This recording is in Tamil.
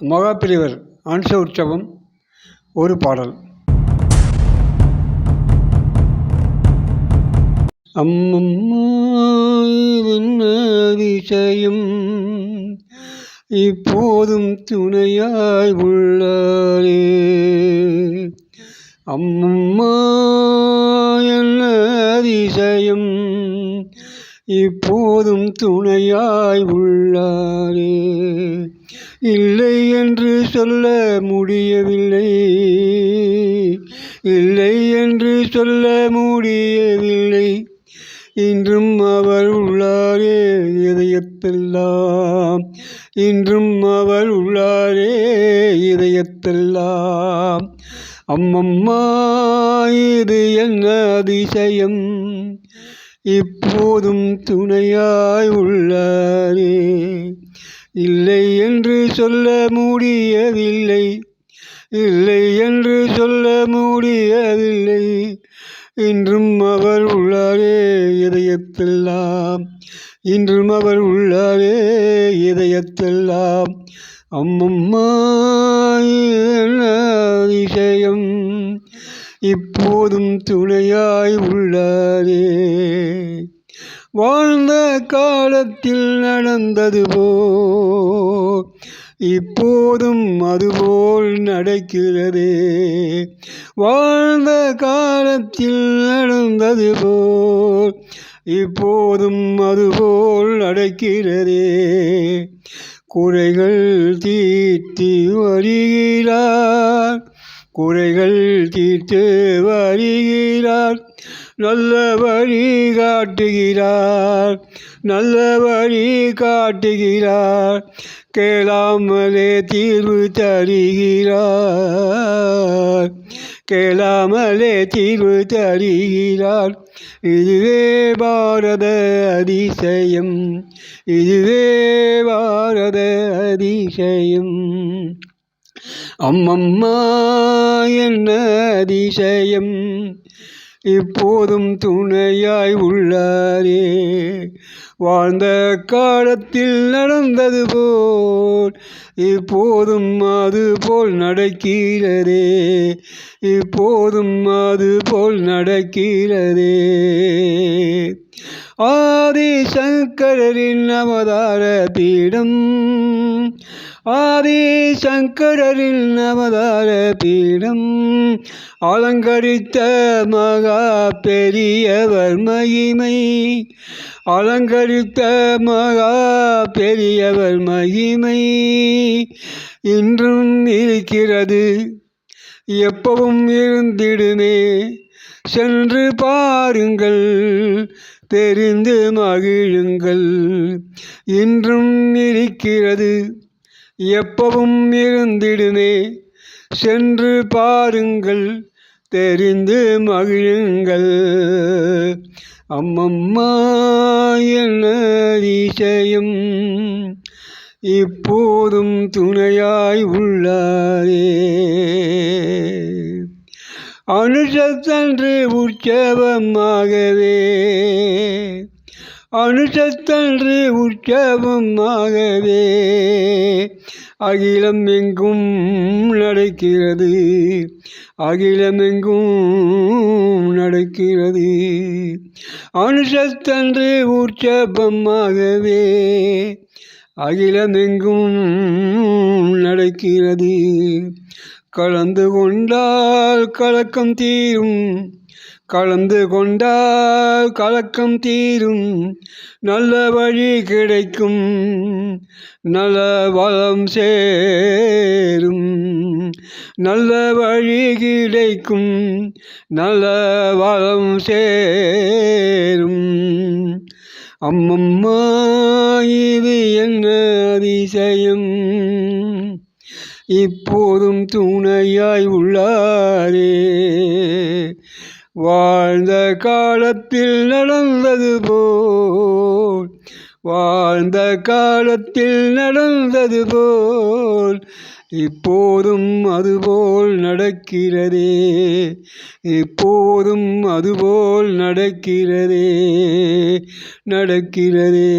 மகாபிரிவர் அம்ச உற்சவம் ஒரு பாடல். அம்மம்மா என்ன இப்போதும் துணையாய் உள்ளாரே. அம்மம்மா என்ன அதிசயம் இப்போதும் துணையாய் உள்ளாரே. இல்லை என்று சொல்ல முடியவில்லை. இல்லை என்று சொல்ல முடியவில்லை. இன்றும் அவர் உள்ளாரே இதயத்தெல்லாம். இன்றும் அவர் உள்ளாரே இதயத்தெல்லாம். அம்மம்மா இது என்ன அதிசயம். இப்போதும் துணையாய் உள்ளாரே. இல்லை என்று சொல்ல முடியவில்லை. இல்லை என்று சொல்ல முடியவில்லை. இன்றும் அவர் உள்ளாரே இதயத்தெல்லாம். இன்றும் அவர் உள்ளாரே இதயத்தெல்லாம். அம்மம்மா விஷயம் இப்போதும் துணையாய் உள்ளாரே. வாழ்ந்த காலத்தில் நடந்தது போல் இப்போதும் அதுபோல் நடக்கிறதே. வாழ்ந்த காலத்தில் நடந்தது போல் இப்போதும் அதுபோல் நடக்கிறதே. குறைகள் தீர்த்து வருகிறார். குறைகள் தீர்த்து வருகிறார். நல்ல வழி காட்டுகிறார் நல்ல வழி காட்டுகிறார் கேளாமலே தீர்வு தருகிறார் கேளாமலே தீர்வு தருகிறார் இதுவே பாரத அதிசயம் இதுவே பாரத அதிசயம் அம்மம்மா என்ன அதிசயம் இப்போதும் துணையாய் உள்ளாரே. வாழ்ந்த காலத்தில் நடந்தது போல் இப்போதும் அது போல் நடக்கிறதே. இப்போதும் அது போல் நடக்கிறதே. ஆதிசங்கரின் அவதார பீடம். ஆதிசங்கரின் அவதார பீடம். அலங்கரித்த மகா பெரியவர் மகிமை. அலங்கரித்த மகா பெரியவர் மகிமை. இன்றும் இருக்கிறது. எப்பவும் இருந்திடுமே. சென்று பாருங்கள் தெரிந்து மகிழுங்கள். இன்றும் இருக்கிறது எப்பவும் இருந்திடுமே. சென்று பாருங்கள் தெரிந்து மகிழுங்கள். அம்மம்மா என்ன அதிசயம். இப்போதும் துணையாய் உள்ளாரே. அனுஷத்தன்று உற்சவமாகவே. அனுஷத்தன்று உற்சவமாகவே. அகிலம் எங்கும் நடக்கிறது. அகிலம் எங்கும் நடக்கிறது. அனுஷத்தன்று உற்சவமாகவே. அகிலமெங்கும் நடக்கிறது. கலந்து கொண்டால் கலக்கம் தீரும். கலந்து கொண்டால் கலக்கம் தீரும். நல்ல வழி கிடைக்கும். நல்ல வளம் சேரும். நல்ல வழி கிடைக்கும். நல்ல வளம் சேரும். அம்மம்மா இது என்ன அதிசயம்? இப்போதும் துணையாய் உள்ளாரே. வாழ்ந்த காலத்தில் நடந்தது போல் வாழ்ந்த காலத்தில் நடந்தது போல் இப்போதும் அதுபோல் நடக்கிறதே. இப்போதும் அதுபோல் நடக்கிறதே நடக்கிறதே.